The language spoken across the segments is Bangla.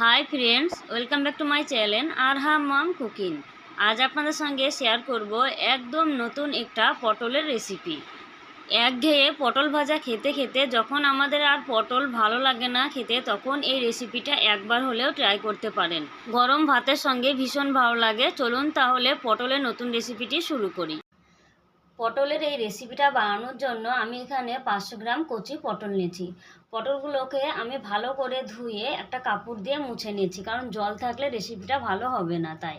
Hi friends welcome back to my channel আর হা মাম কুকিং আজ আপনাদের সঙ্গে শেয়ার করব একদম নতুন একটা পটলের রেসিপি একঘেয়ে পটল ভাজা খেতে খেতে যখন আমাদের আর পটল ভালো লাগে না খেতে, তখন এই রেসিপিটা একবার হলেও ট্রাই করতে পারেন। গরম ভাতের সঙ্গে ভীষণ ভালো লাগে। চলুন তাহলে পটলের নতুন রেসিপিটি শুরু করি। পটলের এই রেসিপিটা বানানোর জন্য আমি এখানে পাঁচশো গ্রাম কচি পটল নিয়েছি। পটলগুলোকে আমি ভালো করে ধুয়ে একটা কাপড় দিয়ে মুছে নিয়েছি, কারণ জল থাকলে রেসিপিটা ভালো হবে না তাই।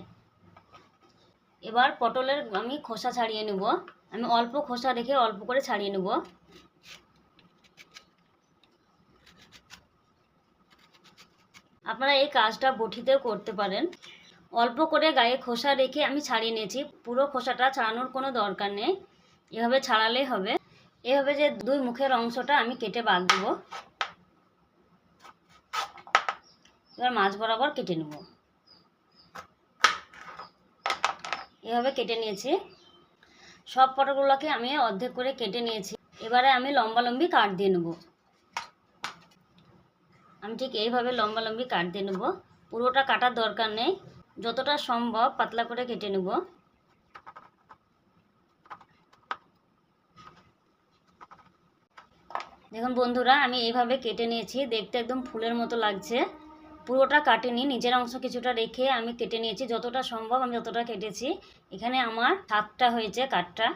এবার পটলের আমি খোসা ছাড়িয়ে নেব। আমি অল্প খোসা রেখে অল্প করে ছাড়িয়ে নেব। আপনারা এই কাজটা বটিতেও করতে পারেন। অল্প করে গায়ে খোসা রেখে আমি ছাড়িয়ে নিয়েছি। পুরো খোসাটা ছাড়ানোর কোনো দরকার নেই। এভাবে ছাড়ালেই হবে। এভাবে যে দুই মুখের অংশটা আমি কেটে বাদ দেব। এবার মাছ বরাবর কেটে নেব। এভাবে কেটে নিয়েছি। সব পটলগুলোকে আমি অর্ধেক করে কেটে নিয়েছি। এবারে আমি লম্বা লম্বি কাট দিয়ে নেব। আমি ঠিক এইভাবে লম্বা লম্বি কাট দিয়ে নেব। পুরোটা কাটার দরকার নেই। যতটা সম্ভব পাতলা করে কেটে নেব। দেখুন বন্ধুরা, আমি এইভাবে কেটে নিয়েছি। দেখতে একদম ফুলের মতো লাগছে। পুরোটা কাটেনি, নিজের অংশ কিছুটা রেখে আমি কেটে নিয়েছি। যতটা সম্ভব আমি ততটা কেটেছি। এখানে আমার সাতটা হয়েছে কাঠটা।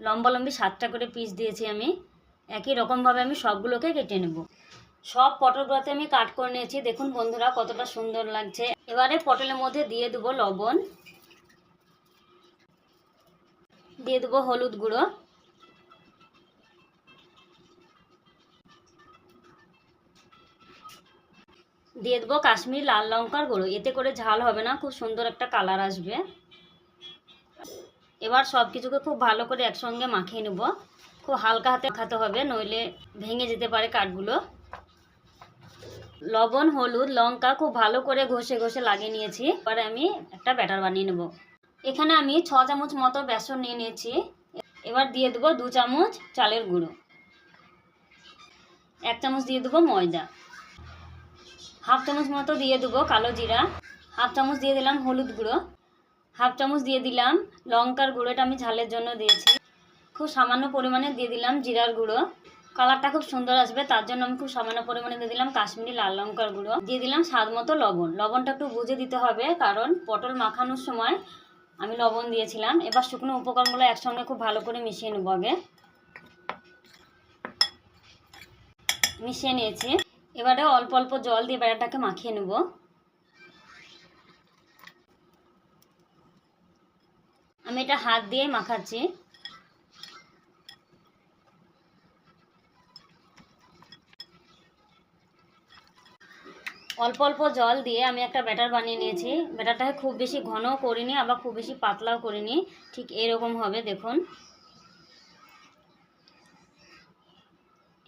লম্বা লম্বি সাতটা করে পিস দিয়েছি আমি। একই রকমভাবে আমি সবগুলোকে কেটে নেব। সব পটলগুলোতে আমি কাট করে নিয়েছি। দেখুন বন্ধুরা, কতটা সুন্দর লাগছে। এবারে পটলের মধ্যে দিয়ে দেবো লবণ। দিয়ে দেবো হলুদ গুঁড়ো। দিয়ে দেবো কাশ্মীরি লাল লঙ্কার গুঁড়ো। এতে করে ঝাল হবে না, খুব সুন্দর একটা কালার আসবে। এবার সব কিছুকে খুব ভালো করে একসঙ্গে মাখিয়ে নেব। খুব হালকা হাতে মাখাতে হবে, নইলে ভেঙে যেতে পারে কাঠগুলো। লবণ, হলুদ, লঙ্কা খুব ভালো করে ঘষে ঘষে লাগিয়ে নিয়েছি। এবারে আমি একটা ব্যাটার বানিয়ে নেব। এখানে আমি ছ চামচ মতো বেসন নিয়ে নিয়েছি। এবার দিয়ে দেবো দু চামচ চালের গুঁড়ো। এক চামচ দিয়ে দেবো ময়দা। হাফ চামচ মতো দিয়ে দেবো কালো জিরা। হাফ চামচ দিয়ে দিলাম হলুদ গুঁড়ো। হাফ চামচ দিয়ে দিলাম লঙ্কার গুঁড়োটা আমি ঝালের জন্য দিয়েছি। খুব সামান্য পরিমাণে দিয়ে দিলাম জিরার গুঁড়ো। কালারটা খুব সুন্দর আসবে, তার জন্য আমি খুব সামান্য পরিমাণে দিয়ে দিলাম কাশ্মীরি লাল লঙ্কার গুঁড়ো। দিয়ে দিলাম স্বাদ মতো লবণ। লবণটা একটু বুঝে দিতে হবে, কারণ পটল মাখানোর সময় আমি লবণ দিয়েছিলাম। এবার শুকনো উপকরণগুলো একসঙ্গে খুব ভালো করে মিশিয়ে নেব আগে। মিশিয়ে নিয়েছি। এবারে অল্প অল্প জল দিয়ে বেড়াটাকে মাখিয়ে নেব। আমি এটা হাত দিয়ে মাখাচ্ছি। অল্প অল্প জল দিয়ে আমি একটা ব্যাটার বানিয়ে নিয়েছি। ব্যাটারটাকে খুব বেশি ঘনও করিনি, আবার খুব বেশি পাতলাও করিনি। ঠিক এরকম হবে, দেখুন।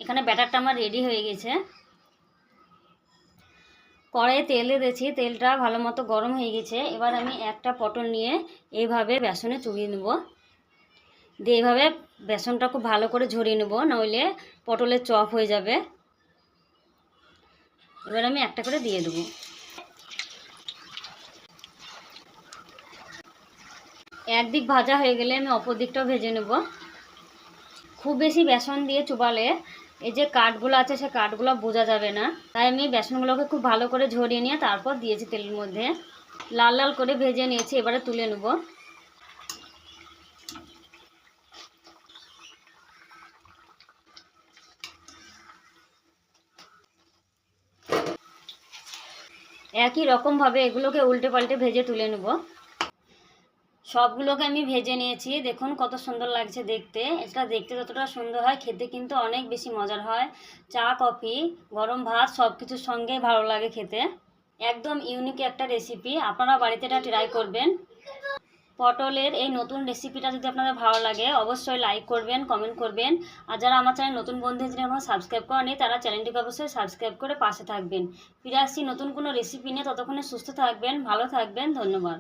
এখানে ব্যাটারটা আমার রেডি হয়ে গেছে। কড়াইয়ে তেল দিয়েছি, তেলটা ভালো মতো গরম হয়ে গেছে। এবার আমি একটা পটল নিয়ে এইভাবে বেসনে চুবিয়ে নেব। দিয়ে এইভাবে বেসনটা খুব ভালো করে ঝরিয়ে নেব নইলে পটলের চপ হয়ে যাবে। এবার আমি একটা করে দিয়ে দেবো। একদিক ভাজা হয়ে গেলে আমি অপর দিকটাও ভেজে নেব। খুব বেশি বেসন দিয়ে চুবালে এই যে কাঠগুলো আছে, সে কাঠগুলো বোঝা যাবে না। তাই আমি বেসনগুলোকে খুব ভালো করে ঝরিয়ে নিয়ে তারপর দিয়েছি তেলের মধ্যে। লাল লাল করে ভেজে নিয়েছি, এবারে তুলে নেব। একই রকমভাবে এগুলোকে উল্টে পাল্টে ভেজে তুলে নেব। সবগুলোকে আমি ভেজে নিয়েছি। দেখুন কত সুন্দর লাগছে দেখতে। এটা দেখতে যতটা সুন্দর হয়, খেতে কিন্তু অনেক বেশি মজার হয়। চা, কফি, গরম ভাত সব কিছুর সঙ্গেই ভালো লাগে খেতে। একদম ইউনিক একটা রেসিপি আপনারা বাড়িতে এটা ট্রাই করবেন। পটলের এই নতুন রেসিপিটা যদি আপনাদের ভালো লাগে, অবশ্যই লাইক করবেন কমেন্ট করবেন। আর যারা আমার চ্যানেল নতুন বন্ধু যদি এখনও সাবস্ক্রাইব করেনি তারা চ্যানেলটিকে অবশ্যই সাবস্ক্রাইব করে পাশে থাকবেন। ফিরে আসছি নতুন কোনো রেসিপি নিয়ে, ততক্ষণে সুস্থ থাকবেন, ভালো থাকবেন, ধন্যবাদ।